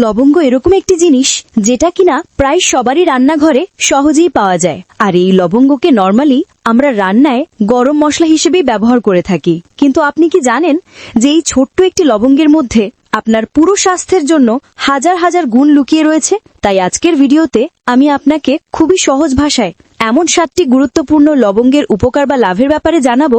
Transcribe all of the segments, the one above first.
লবঙ্গ এরকম একটি জিনিস যেটা কিনা প্রায় সবারই রান্নাঘরে সহজেই পাওয়া যায়। আর এই লবঙ্গকে নর্মালি আমরা রান্নায় গরম মশলা হিসেবেই ব্যবহার করে থাকি। কিন্তু আপনি কি জানেন যে এই ছোট্ট একটি লবঙ্গের মধ্যে আপনার পুরো স্বাস্থ্যের জন্য হাজার হাজার গুণ লুকিয়ে রয়েছে? তাই আজকের ভিডিওতে আমি আপনাকে খুবই সহজ ভাষায় এমন সাতটি গুরুত্বপূর্ণ লবঙ্গের উপকার বা লাভের ব্যাপারে জানাব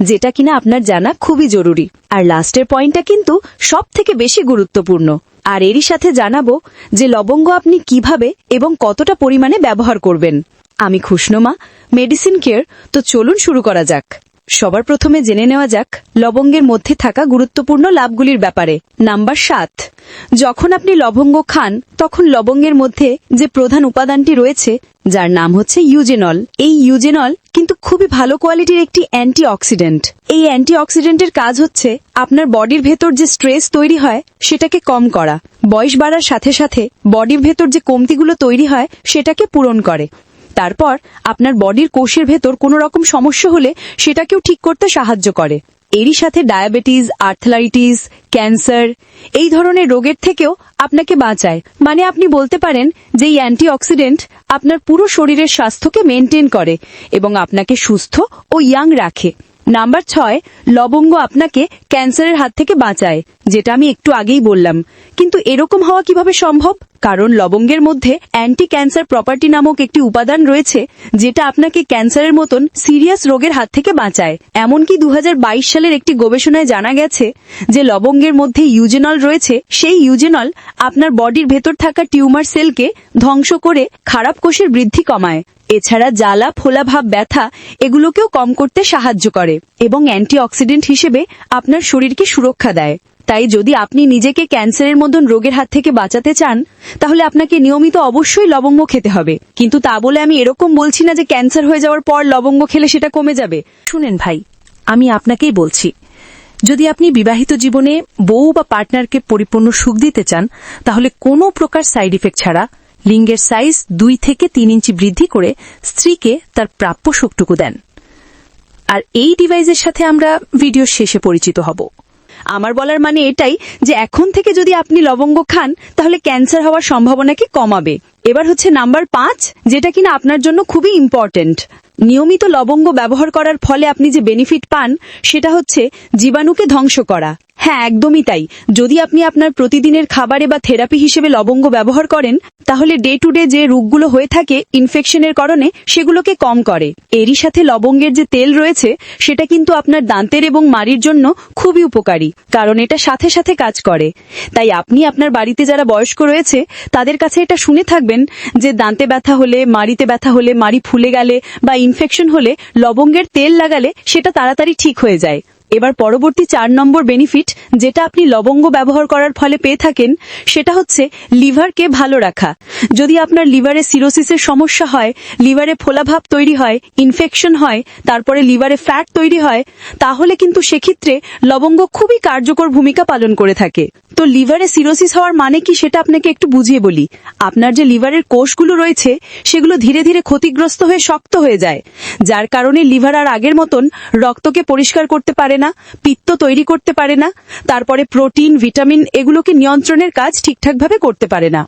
যেটা কিনা আপনার জানা খুবই জরুরি। আর লাস্টের পয়েন্টটা কিন্তু সব থেকে বেশি গুরুত্বপূর্ণ। আর এরই সাথে জানাব যে লবঙ্গ আপনি কীভাবে এবং কতটা পরিমাণে ব্যবহার করবেন। আমি খুশনুমা মেডিসিন কেয়ার তো চলুন শুরু করা যাক। সবার প্রথমে জেনে নেওয়া যাক, লবঙ্গের মধ্যে থাকা গুরুত্বপূর্ণ লাভগুলির ব্যাপারে। নাম্বার সাত, যখন আপনি লবঙ্গ খান, তখন লবঙ্গের মধ্যে যে প্রধান উপাদানটি রয়েছে, যার নাম হচ্ছে ইউজেনল। এই ইউজেনল কিন্তু খুবই ভালো কোয়ালিটির একটি অ্যান্টি অক্সিডেন্ট এই অ্যান্টি অক্সিডেন্টের কাজ হচ্ছে আপনার বডির ভেতর যে স্ট্রেস তৈরি হয়, সেটাকে কম করা। বয়স বাড়ার সাথে সাথে বডির ভেতর যে কমতিগুলো তৈরি হয়, সেটাকে পূরণ করে। তারপর আপনার বডির কোষের ভেতর কোনো রকম সমস্যা হলে সেটাকেও ঠিক করতে সাহায্য করে। এরই সাথে ডায়াবেটিস আর্থলাইটিস ক্যান্সার, এই ধরনের রোগের থেকেও আপনাকে বাঁচায়। মানে আপনি বলতে পারেন যে এই অ্যান্টিঅক্সিডেন্ট আপনার পুরো শরীরের স্বাস্থ্যকে মেনটেন করে এবং আপনাকে সুস্থ ও ইয়াং রাখে। নাম্বার ছয়, লবঙ্গ আপনাকে ক্যান্সারের হাত থেকে বাঁচায়, যেটা আমি একটু আগেই বললাম। কিন্তু এরকম হওয়া কীভাবে সম্ভব? কারণ লবঙ্গের মধ্যে অ্যান্টি ক্যান্সার প্রপার্টি নামক একটি উপাদান রয়েছে, যেটা আপনাকে ক্যান্সারের মতন সিরিয়াস রোগের হাত থেকে বাঁচায়। এমনকি দু বাইশ সালের একটি গবেষণায় জানা গেছে যে লবঙ্গের মধ্যে ইউজেনল রয়েছে, সেই ইউজেনল আপনার বডির ভেতর থাকা টিউমার সেলকে ধ্বংস করে খারাপ কোষের বৃদ্ধি কমায়। এছাড়া জ্বালা ফোলাভাব ব্যথা এগুলোকেও কম করতে সাহায্য করে এবং অ্যান্টিঅক্সিডেন্ট হিসেবে আপনার শরীরকে সুরক্ষা দেয়। তাই যদি আপনি নিজেকে ক্যান্সারের মতন রোগের হাত থেকে বাঁচাতে চান, তাহলে আপনাকে নিয়মিত অবশ্যই লবঙ্গ খেতে হবে। কিন্তু তা বলে আমি এরকম বলছি না যে ক্যান্সার হয়ে যাওয়ার পর লবঙ্গ খেলে সেটা কমে যাবে। শুনেন ভাই, আমি আপনাকেই বলছি, যদি আপনি বিবাহিত জীবনে বউ বা পার্টনারকে পরিপূর্ণ সুখ দিতে চান, তাহলে কোনো প্রকার সাইড ইফেক্ট ছাড়া লিঙ্গের সাইজ দুই থেকে তিন ইঞ্চি বৃদ্ধি করে স্ত্রীকে তার প্রাপ্য সুখটুকু দেন। আর এই ডিভাইসের সাথে আমরা ভিডিও শেষে পরিচিত হব। আমার বলার মানে এটাই যে এখন থেকে যদি আপনি লবঙ্গ খান, তাহলে ক্যান্সার হওয়ার সম্ভাবনাকে কমাবে? এবার হচ্ছে নাম্বার পাঁচ, যেটা কিনা আপনার জন্য খুবই ইম্পর্টেন্ট নিয়মিত লবঙ্গ ব্যবহার করার ফলে আপনি যে বেনিফিট পান, সেটা হচ্ছে জীবাণুকে ধ্বংস করা। হ্যাঁ একদমই তাই। যদি আপনি আপনার প্রতিদিনের খাবারে বা থেরাপি হিসেবে লবঙ্গ ব্যবহার করেন, তাহলে ডে টু ডে যে রোগগুলো হয়ে থাকে ইনফেকশনের কারণে সেগুলোকে কম করে। এরই সাথে লবঙ্গের যে তেল রয়েছে, সেটা কিন্তু আপনার দান্তের এবং মাড়ির জন্য খুবই উপকারী, কারণ এটা সাথে সাথে কাজ করে। তাই আপনি আপনার বাড়িতে যারা বয়স্ক রয়েছে, তাদের কাছে এটা শুনে থাকবেন যে দাঁতে ব্যথা হলে, মাড়িতে ব্যথা হলে, মাড়ি ফুলে গেলে বা ইনফেকশন হলে লবঙ্গের তেল লাগালে সেটা তাড়াতাড়ি ঠিক হয়ে যায়। এবার পরবর্তী চার নম্বর বেনিফিট যেটা আপনি লবঙ্গ ব্যবহার করার ফলে পেয়ে থাকেন, সেটা হচ্ছে লিভারকে ভালো রাখা। যদি আপনার লিভারে সিরোসিসের সমস্যা হয়, লিভারে ফোলাভাব তৈরি হয় ইনফেকশন হয়, তারপরে লিভারে ফ্যাট তৈরি হয়, তাহলে কিন্তু সেক্ষেত্রে লবঙ্গ খুবই কার্যকর ভূমিকা পালন করে থাকে। তো লিভারে সিরোসিস হওয়ার মানে কি সেটা আপনাকে একটু বুঝিয়ে বলি। আপনার যে লিভারের কোষগুলো রয়েছে, সেগুলো ধীরে ধীরে ক্ষতিগ্রস্ত হয়ে শক্ত হয়ে যায়, যার কারণে লিভার আর আগের মতন রক্তকে পরিষ্কার করতে পারে না, পিত্ত তৈরি করতে পারে না, তারপরে প্রোটিন, ভিটামিন এগুলোকে নিয়ন্ত্রণের কাজ ঠিকঠাকভাবে করতে পারে না।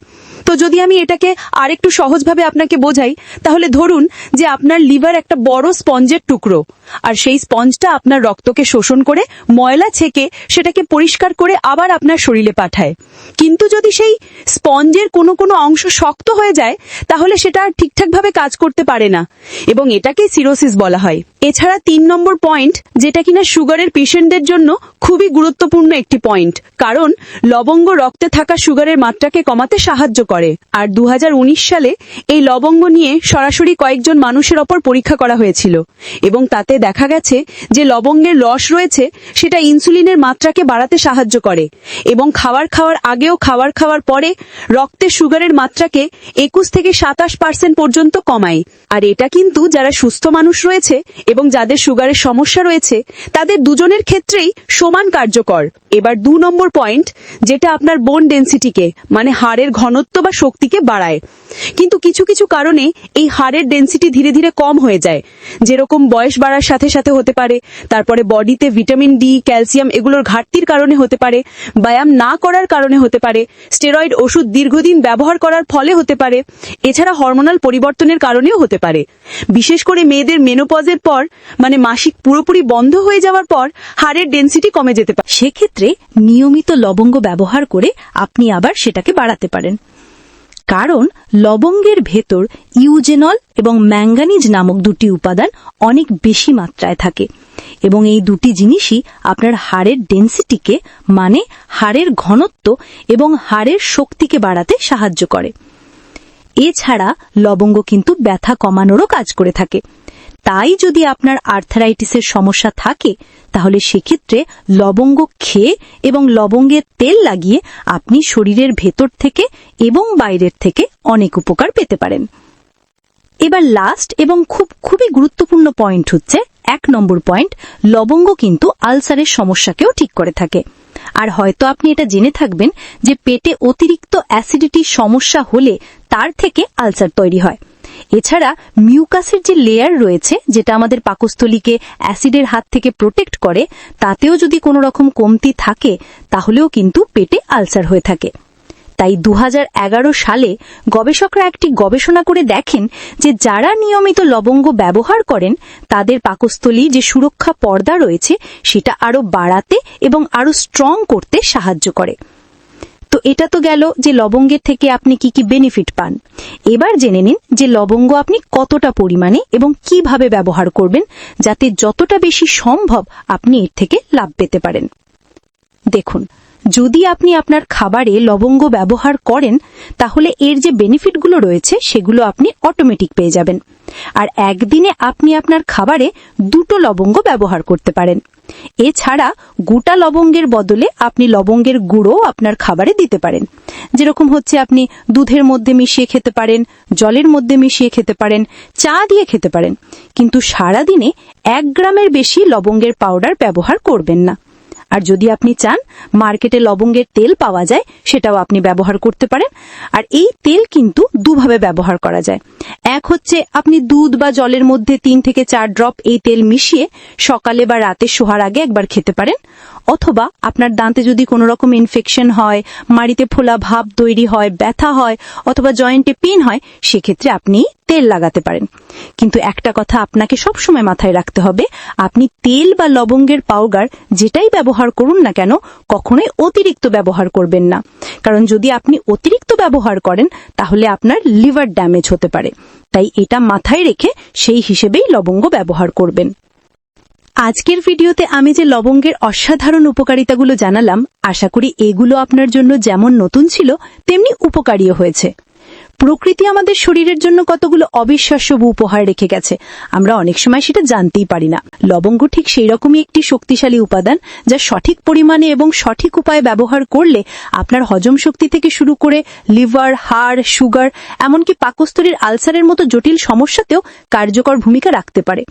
তো যদি আমি এটাকে আরেকটু সহজভাবে আপনাকে বোঝাই, তাহলে ধরুন যে আপনার লিভার একটা বড় স্পঞ্জের টুকরো, আর সেই স্পঞ্জটা আপনার রক্তকে শোষণ করে ময়লা ছেকে সেটাকে পরিষ্কার করে আবার আপনার শরীরে পাঠায়। কিন্তু যদি সেই স্পঞ্জের কোনো কোনো অংশ শক্ত হয়ে যায়, তাহলে সেটা আর ঠিকঠাকভাবে কাজ করতে পারে না, এবং এটাকেই সিরোসিস বলা হয়। এছাড়া তিন নম্বর পয়েন্ট, যেটা কিনা সুগারের পেশেন্টদের জন্য খুবই গুরুত্বপূর্ণ একটি পয়েন্ট, কারণ লবঙ্গ রক্তে থাকা সুগারের মাত্রাকে কমাতে সাহায্য করে। আর দু হাজার উনিশ সালে এই লবঙ্গ নিয়ে সরাসরি কয়েকজন মানুষের ওপর পরীক্ষা করা হয়েছিল। এবং তাতে দেখা গেছে যে লবঙ্গের রস রয়েছে, সেটা ইনসুলিনের মাত্রাকে বাড়াতে সাহায্য করে। এবং খাবার খাওয়ার আগেও খাবার খাওয়ার পরে রক্তে সুগারের মাত্রাকে একুশ থেকে সাতাশ পার্সেন্ট পর্যন্ত কমায়। আর এটা কিন্তু যারা সুস্থ মানুষ রয়েছে এবং যাদের সুগারের সমস্যা রয়েছে, তাদের দুজনের ক্ষেত্রেই সমান কার্যকর। এবার দু নম্বর পয়েন্ট, যেটা আপনার বোন ডেন্সিটিকে মানে হাড়ের ঘনত্ব বা শক্তিকে বাড়ায়। কিন্তু কিছু কিছু কারণে এই হাড়ের ডেন্সিটি ধীরে ধীরে কম হয়ে যায়। যেরকম বয়স বাড়ার সাথে সাথে হতে পারে, তারপরে বডিতে ভিটামিন ডি ক্যালসিয়াম এগুলোর ঘাটতির কারণে হতে পারে, ব্যায়াম না করার কারণে হতে পারে স্টেরয়েড ওষুধ দীর্ঘদিন ব্যবহার করার ফলে হতে পারে, এছাড়া হরমোনাল পরিবর্তনের কারণেও হতে পারে। বিশেষ করে মেয়েদের মেনোপজের পর মানে মাসিক পুরোপুরি বন্ধ হয়ে যাওয়ার পর, হাড়ের ডেন্সিটি কমে যেতে পারে সেক্ষেত্রে নিয়মিত লবঙ্গ ব্যবহার করে আপনি আবার সেটাকে বাড়াতে পারেন। কারণ লবঙ্গের ভেতর ইউজেনল এবং ম্যাঙ্গানিজ নামক দুটি উপাদান অনেক বেশি মাত্রায় থাকে। এবং এই দুটি জিনিসই আপনার হাড়ের ডেন্সিটিকে মানে হাড়ের ঘনত্ব এবং হাড়ের শক্তিকে বাড়াতে সাহায্য করে। এছাড়া লবঙ্গ কিন্তু ব্যথা কমানোরও কাজ করে থাকে। তাই যদি আপনার আর্থারাইটিসের সমস্যা থাকে, তাহলে সেক্ষেত্রে লবঙ্গ খেয়ে এবং লবঙ্গের তেল লাগিয়ে আপনি শরীরের ভেতর থেকে এবং বাইরের থেকে অনেক উপকার পেতে পারেন। এবার লাস্ট এবং খুব, খুবই গুরুত্বপূর্ণ পয়েন্ট হচ্ছে, এক নম্বর পয়েন্ট লবঙ্গ কিন্তু আলসারের সমস্যাকেও ঠিক করে থাকে। আর হয়তো আপনি এটা জেনে থাকবেন যে পেটে অতিরিক্ত অ্যাসিডিটির সমস্যা হলে তার থেকে আলসার তৈরি হয়। এছাড়া মিউকাসের যে লেয়ার রয়েছে, যেটা আমাদের পাকস্থলীকে অ্যাসিডের হাত থেকে প্রোটেক্ট করে, তাতেও যদি কোনো রকম কমতি থাকে, তাহলেও কিন্তু পেটে আলসার হয়ে থাকে। তাই দু হাজার এগারো সালে গবেষকরা একটি গবেষণা করে দেখেন যে যারা নিয়মিত লবঙ্গ ব্যবহার করেন, তাদের পাকস্থলী যে সুরক্ষা পর্দা রয়েছে, সেটা আরও বাড়াতে এবং আরও স্ট্রং করতে সাহায্য করে। এটা তো গেল যে লবঙ্গের থেকে আপনি কি কি বেনিফিট পান। এবার জেনে নিন যে লবঙ্গ আপনি কতটা পরিমাণে এবং কীভাবে ব্যবহার করবেন, যাতে যতটা বেশি সম্ভব আপনি এর থেকে লাভ পেতে পারেন। দেখুন যদি আপনি আপনার খাবারে লবঙ্গ ব্যবহার করেন, তাহলে এর যে বেনিফিটগুলো রয়েছে, সেগুলো আপনি অটোমেটিক পেয়ে যাবেন। আর একদিনে আপনি আপনার খাবারে দুটো লবঙ্গ ব্যবহার করতে পারেন। এছাড়া গোটা লবঙ্গের বদলে আপনি লবঙ্গের গুঁড়ো আপনার খাবারে দিতে পারেন। যেরকম হচ্ছে আপনি দুধের মধ্যে মিশিয়ে খেতে পারেন, জলের মধ্যে মিশিয়ে খেতে পারেন, চা দিয়ে খেতে পারেন। কিন্তু সারাদিনে এক গ্রামের বেশি লবঙ্গের পাউডার ব্যবহার করবেন না। আর যদি আপনি চান মার্কেটে লবঙ্গের তেল পাওয়া যায়, সেটাও আপনি ব্যবহার করতে পারেন। আর এই তেল কিন্তু দুভাবে ব্যবহার করা যায়। এক হচ্ছে আপনি দুধ বা জলের মধ্যে তিন থেকে চার ড্রপ এই তেল মিশিয়ে সকালে বা রাতে শোয়ার আগে একবার খেতে পারেন। অথবা আপনার দাঁতে যদি কোনো রকম ইনফেকশন হয়, মাড়িতে ফোলা ভাব তৈরি হয়, ব্যথা হয়, অথবা জয়েন্টে পেন হয়, সেক্ষেত্রে আপনি তেল লাগাতে পারেন। কিন্তু একটা কথা আপনাকে সবসময় মাথায় রাখতে হবে, আপনি তেল বা লবঙ্গের পাউডার যেটাই ব্যবহার করুন না কেন, কখনোই অতিরিক্ত ব্যবহার করবেন না। কারণ যদি আপনি অতিরিক্ত ব্যবহার করেন, তাহলে আপনার লিভার ড্যামেজ হতে পারে। তাই এটা মাথায় রেখে সেই হিসেবেই লবঙ্গ ব্যবহার করবেন। আজকের ভিডিওতে আমি যে লবঙ্গের অসাধারণ উপকারিতাগুলো জানালাম, আশা করি এগুলো আপনার জন্য যেমন নতুন ছিল, তেমনি উপকারীও হয়েছে। প্রকৃতি আমাদের শরীরের জন্য কতগুলো অবিশ্বাস্য উপহার রেখে গেছে, আমরা অনেক সময় সেটা জানতেই পারি না। লবঙ্গ ঠিক সেই রকমই একটি শক্তিশালী উপাদান, যা সঠিক পরিমাণে এবং সঠিক উপায়ে ব্যবহার করলে আপনার হজম শক্তি থেকে শুরু করে লিভার, হাড়, সুগার, এমনকি পাকস্থলীর আলসারের মতো জটিল সমস্যাতেও কার্যকর ভূমিকা রাখতে পারে।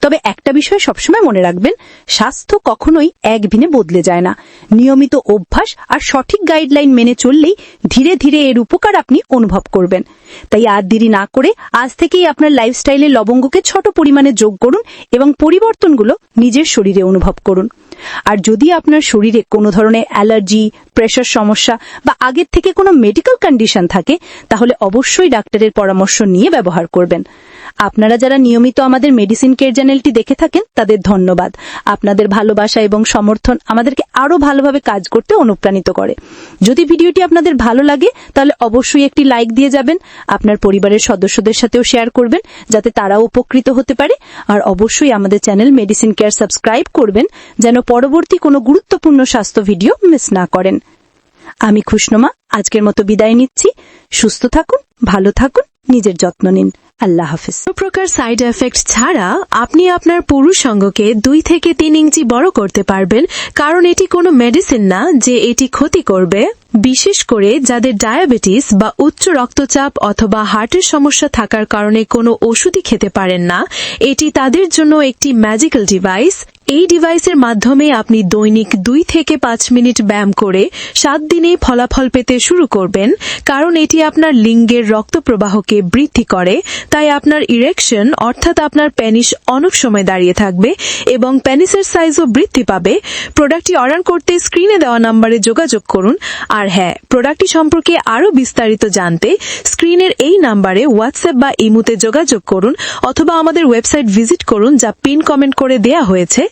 তবে একটা বিষয় সবসময় মনে রাখবেন, স্বাস্থ্য কখনোই একদিনে বদলে যায় না। নিয়মিত অভ্যাস আর সঠিক গাইডলাইন মেনে চললেই ধীরে ধীরে এর উপকার আপনি অনুভব করবেন। তাই আর দেরি না করে আজ থেকেই আপনার লাইফস্টাইলে লবঙ্গকে ছোট পরিমাণে যোগ করুন এবং পরিবর্তনগুলো নিজের শরীরে অনুভব করুন। আর যদি আপনার শরীরে কোনো ধরনের অ্যালার্জি প্রেশার সমস্যা বা আগের থেকে কোনো মেডিকেল কন্ডিশন থাকে, তাহলে অবশ্যই ডাক্তারের পরামর্শ নিয়ে ব্যবহার করবেন। আপনারা যারা নিয়মিত আমাদের মেডিসিন কেয়ার চ্যানেলটি দেখে থাকেন, তাদের ধন্যবাদ। আপনাদের ভালোবাসা এবং সমর্থন আমাদেরকে আরও ভালোভাবে কাজ করতে অনুপ্রাণিত করে। যদি ভিডিওটি আপনাদের ভালো লাগে, তাহলে অবশ্যই একটি লাইক দিয়ে যাবেন, আপনার পরিবারের সদস্যদের সাথেও শেয়ার করবেন, যাতে তারাও উপকৃত হতে পারে। আর অবশ্যই আমাদের চ্যানেল মেডিসিন কেয়ার সাবস্ক্রাইব করবেন, যেন পরবর্তী কোনো গুরুত্বপূর্ণ স্বাস্থ্য ভিডিও মিস না করেন। আমি খুশনুমা, আজকের মতো বিদায় নিচ্ছি। সুস্থ থাকুন, ভালো থাকুন, নিজের যত্ন নিন। আল্লাহ হাফিজ। কোনো প্রকার সাইড এফেক্ট ছাড়া আপনি আপনার পুরুষ অঙ্গকে দুই থেকে তিন ইঞ্চি বড় করতে পারবেন, কারণ এটি কোনো মেডিসিন না যে এটি ক্ষতি করবে। বিশেষ করে যাদের ডায়াবেটিস বা উচ্চ রক্তচাপ অথবা হার্টের সমস্যা থাকার কারণে কোনো ওষুধই খেতে পারেন না, এটি তাদের জন্য একটি ম্যাজিক্যাল ডিভাইস এই ডিভাইসের মাধ্যমে আপনি দৈনিক দুই থেকে পাঁচ মিনিট ব্যায়াম করে সাত দিনেই ফলাফল পেতে শুরু করবেন, কারণ এটি আপনার লিঙ্গের রক্ত প্রবাহকে বৃদ্ধি করে, তাই আপনার ইরেকশন অর্থাৎ আপনার প্যানিস অনেক সময় দাঁড়িয়ে থাকবে এবং প্যানিসের সাইজও বৃদ্ধি পাবে। প্রোডাক্টটি অর্ডার করতে স্ক্রিনে দেওয়া নম্বরে যোগাযোগ করুন আর হ্যাঁ প্রোডাক্টটি সম্পর্কে আরও বিস্তারিত জানতে স্ক্রিনের এই নাম্বারে হোয়াটসঅ্যাপ বা ইমুতে যোগাযোগ করুন অথবা আমাদের ওয়েবসাইট ভিজিট করুন, যা পিন কমেন্ট করে দেয়া হয়েছে।